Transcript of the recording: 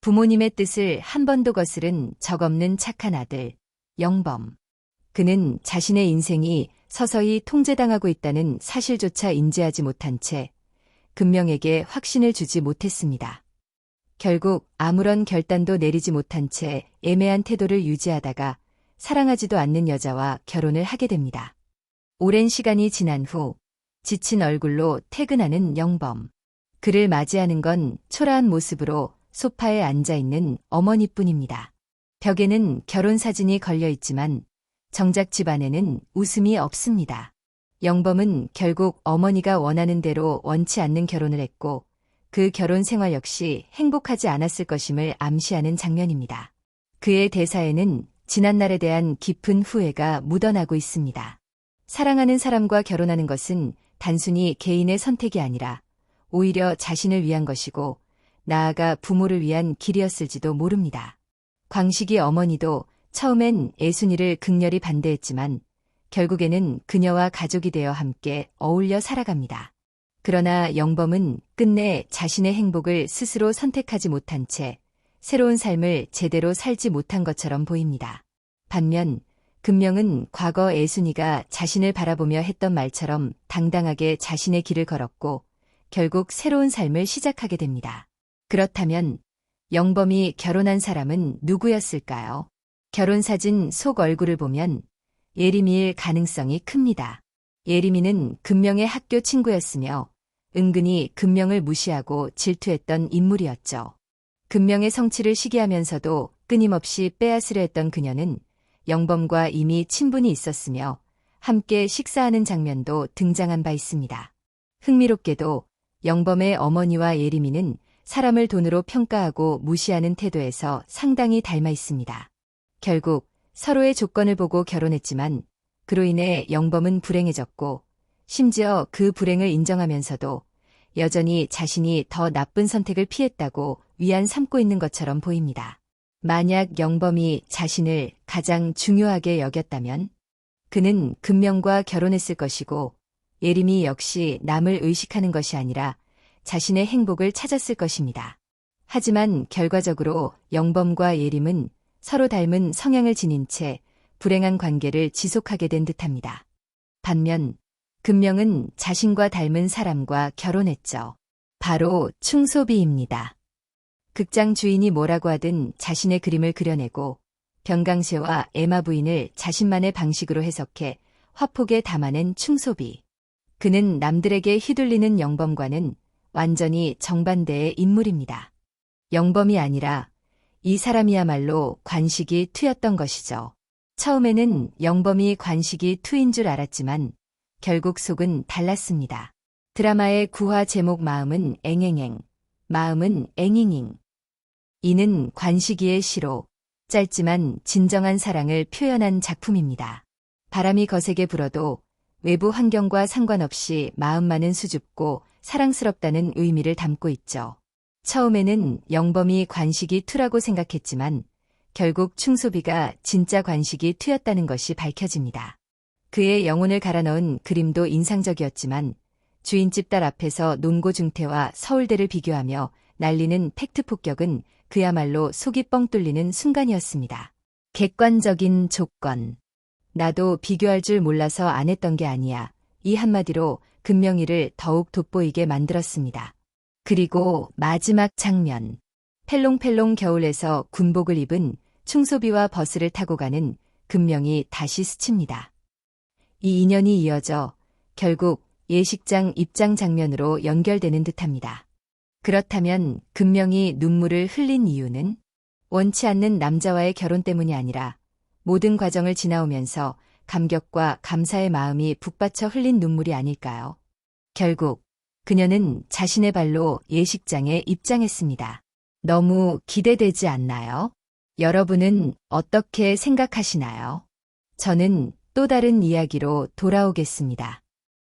부모님의 뜻을 한 번도 거스른 적 없는 착한 아들, 영범. 그는 자신의 인생이 서서히 통제당하고 있다는 사실조차 인지하지 못한 채 금명에게 확신을 주지 못했습니다. 결국 아무런 결단도 내리지 못한 채 애매한 태도를 유지하다가 사랑하지도 않는 여자와 결혼을 하게 됩니다. 오랜 시간이 지난 후 지친 얼굴로 퇴근하는 영범. 그를 맞이하는 건 초라한 모습으로 소파에 앉아 있는 어머니뿐입니다. 벽에는 결혼 사진이 걸려 있지만 정작 집안에는 웃음이 없습니다. 영범은 결국 어머니가 원하는 대로 원치 않는 결혼을 했고 그 결혼 생활 역시 행복하지 않았을 것임을 암시하는 장면입니다. 그의 대사에는 지난날에 대한 깊은 후회가 묻어나고 있습니다. 사랑하는 사람과 결혼하는 것은 단순히 개인의 선택이 아니라 오히려 자신을 위한 것이고 나아가 부모를 위한 길이었을지도 모릅니다. 광식이 어머니도 처음엔 애순이를 극렬히 반대했지만 결국에는 그녀와 가족이 되어 함께 어울려 살아갑니다. 그러나 영범은 끝내 자신의 행복을 스스로 선택하지 못한 채 새로운 삶을 제대로 살지 못한 것처럼 보입니다. 반면 금명은 과거 애순이가 자신을 바라보며 했던 말처럼 당당하게 자신의 길을 걸었고 결국 새로운 삶을 시작하게 됩니다. 그렇다면 영범이 결혼한 사람은 누구였을까요? 결혼사진 속 얼굴을 보면 예림이일 가능성이 큽니다. 예림이는 금명의 학교 친구였으며 은근히 금명을 무시하고 질투했던 인물이었죠. 금명의 성취를 시기하면서도 끊임없이 빼앗으려 했던 그녀는 영범과 이미 친분이 있었으며 함께 식사하는 장면도 등장한 바 있습니다. 흥미롭게도 영범의 어머니와 예림이는 사람을 돈으로 평가하고 무시하는 태도에서 상당히 닮아 있습니다. 결국 서로의 조건을 보고 결혼했지만 그로 인해 영범은 불행해졌고 심지어 그 불행을 인정하면서도 여전히 자신이 더 나쁜 선택을 피했다고 위안 삼고 있는 것처럼 보입니다. 만약 영범이 자신을 가장 중요하게 여겼다면 그는 금명과 결혼했을 것이고 예림이 역시 남을 의식하는 것이 아니라 자신의 행복을 찾았을 것입니다. 하지만 결과적으로 영범과 예림은 서로 닮은 성향을 지닌 채 불행한 관계를 지속하게 된 듯합니다. 반면 금명은 자신과 닮은 사람과 결혼했죠. 바로 충소비입니다. 극장 주인이 뭐라고 하든 자신의 그림을 그려내고 병강세와 에마 부인을 자신만의 방식으로 해석해 화폭에 담아낸 충소비. 그는 남들에게 휘둘리는 영범과는 완전히 정반대의 인물입니다. 영범이 아니라 이 사람이야말로 관식이 투였던 것이죠. 처음에는 영범이 관식이 투인 줄 알았지만 결국 속은 달랐습니다. 드라마의 구화 제목 마음은 앵앵앵, 마음은 앵잉잉. 이는 관식이의 시로 짧지만 진정한 사랑을 표현한 작품입니다. 바람이 거세게 불어도 외부 환경과 상관없이 마음만은 수줍고 사랑스럽다는 의미를 담고 있죠. 처음에는 영범이 관식이 투라고 생각했지만 결국 충소비가 진짜 관식이 투였다는 것이 밝혀집니다. 그의 영혼을 갈아 넣은 그림도 인상적이었지만 주인집 딸 앞에서 논고 중태와 서울대를 비교하며 날리는 팩트 폭격은 그야말로 속이 뻥 뚫리는 순간이었습니다. 객관적인 조건. 나도 비교할 줄 몰라서 안 했던 게 아니야. 이 한마디로 금명이를 더욱 돋보이게 만들었습니다. 그리고 마지막 장면. 펠롱펠롱 겨울에서 군복을 입은 충소비와 버스를 타고 가는 금명이 다시 스칩니다. 이 인연이 이어져 결국 예식장 입장 장면으로 연결되는 듯합니다. 그렇다면 금명이 눈물을 흘린 이유는 원치 않는 남자와의 결혼 때문이 아니라 모든 과정을 지나오면서 감격과 감사의 마음이 북받쳐 흘린 눈물이 아닐까요? 결국 그녀는 자신의 발로 예식장에 입장했습니다. 너무 기대되지 않나요? 여러분은 어떻게 생각하시나요? 저는 또 다른 이야기로 돌아오겠습니다.